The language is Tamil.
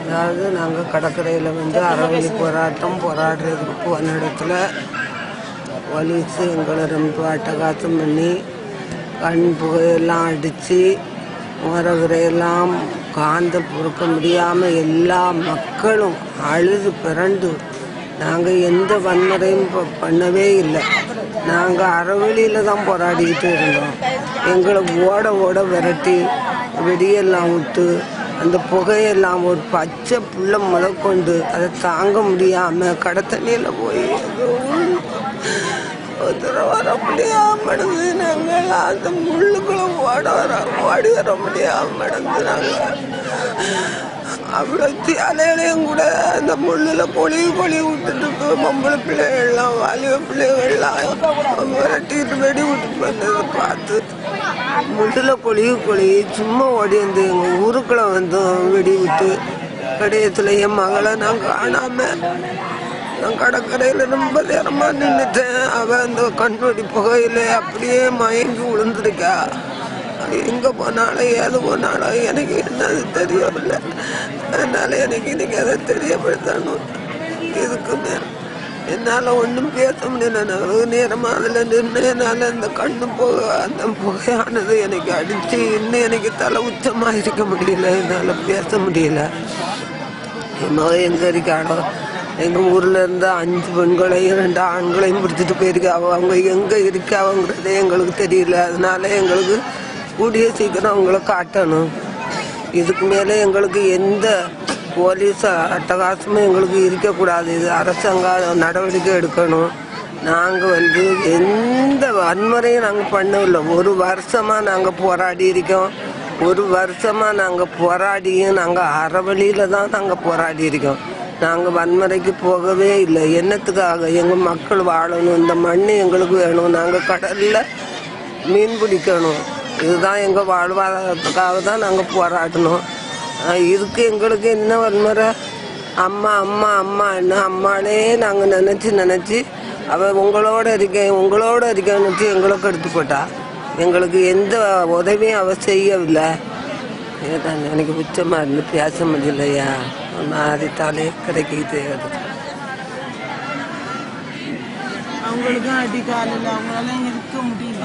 அதாவது நாங்கள் கடற்கரையில் வந்து அறவழி போராட்டம் போராடுறதுக்கு போன இடத்துல போலீஸு எங்களை ரொம்ப அட்டகாசம் பண்ணி கண் புகையெல்லாம் அடித்து முறகுறையெல்லாம் காந்த பொறுக்க முடியாமல் எல்லா மக்களும் அழுது பிறண்டு நாங்கள் எந்த வன்முறையும் பண்ணவே இல்லை. நாங்கள் அறவழியில் தான் போராடிக்கிட்டு இருந்தோம். எங்களை ஓட ஓட விரட்டி வெடியெல்லாம் விட்டு அந்த புகையெல்லாம் ஒரு பச்சை புள்ள முதற்கொண்டு அதை தாங்க முடியாமல் கடத்தண்ணியில் போய் வர முடியாம நாங்கள். அந்த முள்ளுக்குள்ள ஓட வர ஓடி வர முடியாம நடந்து நாங்கள். அவ்வளோ அலையிலையும் கூட அந்த முள்ளில் பொழிவு பொழிவு விட்டுட்டு பொம்பளை பிள்ளைகள்லாம் வாலிப பிள்ளைகள்லாம் விரட்டிட்டு வெடி விட்டு வந்ததை பார்த்து முள்ளில் பொழிவு பொழிவு சும்மா ஓடி வந்து எங்கள் ஊருக்குள்ள வந்து வெடி விட்டு கடையத்தில் என் மகளை நான் காணாமல் நான் கடற்கரையில் ரொம்ப நேரமாக நின்றுட்டேன் அவள் அந்த கண்ணுடி புகையில் அப்படியே மயங்கி விழுந்திருக்கா. எங்கே போனாலும் ஏது போனாலும் எனக்கு என்னது தெரியவில்லை. அதனால எனக்கு இன்னைக்கு அதை தெரியப்படுத்தணும். இதுக்கு மேல என்னால் ஒன்றும் பேச முடியல. நான் நேரமாக அதில் நின்று என்னால் அந்த கண்ணு போக அந்த புகையானது எனக்கு அடித்து இன்னும் எனக்கு தலை உச்சமாக இருக்க முடியல. என்னால் பேச முடியல. என்னோ எங்கே இருக்காடோ எங்கள் ஊரில் இருந்து அஞ்சு பெண்களையும் ரெண்டு ஆண்களையும் பிடிச்சிட்டு போயிருக்காவோ அவங்க எங்கே இருக்காவங்கிறதே எங்களுக்கு தெரியல. அதனால எங்களுக்கு கூடிய சீக்கிரம் அவங்கள காட்டணும். இதுக்கு மேலே எங்களுக்கு எந்த போலீஸ் அட்டகாசமும் எங்களுக்கு இருக்கக்கூடாது. இது அரசாங்கம் நடவடிக்கை எடுக்கணும். நாங்கள் வந்து எந்த வன்முறையும் நாங்கள் பண்ணவில்லை. ஒரு வருஷமாக நாங்கள் போராடி இருக்கோம். ஒரு வருஷமாக நாங்கள் போராடியும் நாங்கள் அறவழியில் தான் நாங்கள் போராடி இருக்கோம். நாங்கள் வன்முறைக்கு போகவே இல்லை. என்னத்துக்காக? எங்கள் மக்கள் வாழணும். இந்த மண் எங்களுக்கு வேணும். நாங்கள் கடலில் மீன் பிடிக்கணும். இதுதான் எங்கள் வாழ்வாதாரத்துக்காக தான் நாங்கள் போராடணும். இதுக்கு எங்களுக்கு என்ன வன்முறை? அம்மா அம்மா அம்மான்னு அம்மானே நாங்கள் நினச்சி நினச்சி அவள் உங்களோட இருக்கேன் உங்களோட இருக்கேன்னு வச்சு எடுத்து கெடுத்து போட்டா எங்களுக்கு எந்த உதவியும் அவள் செய்யவில்லை. இதுதான் எனக்கு உச்சமாக இருந்து பேச முடியலையா? ஒரு மாதிரி தலையே கிடைக்கிது அவங்களுக்கும் அடிக்காலில் அவங்களால இருக்க முடியல.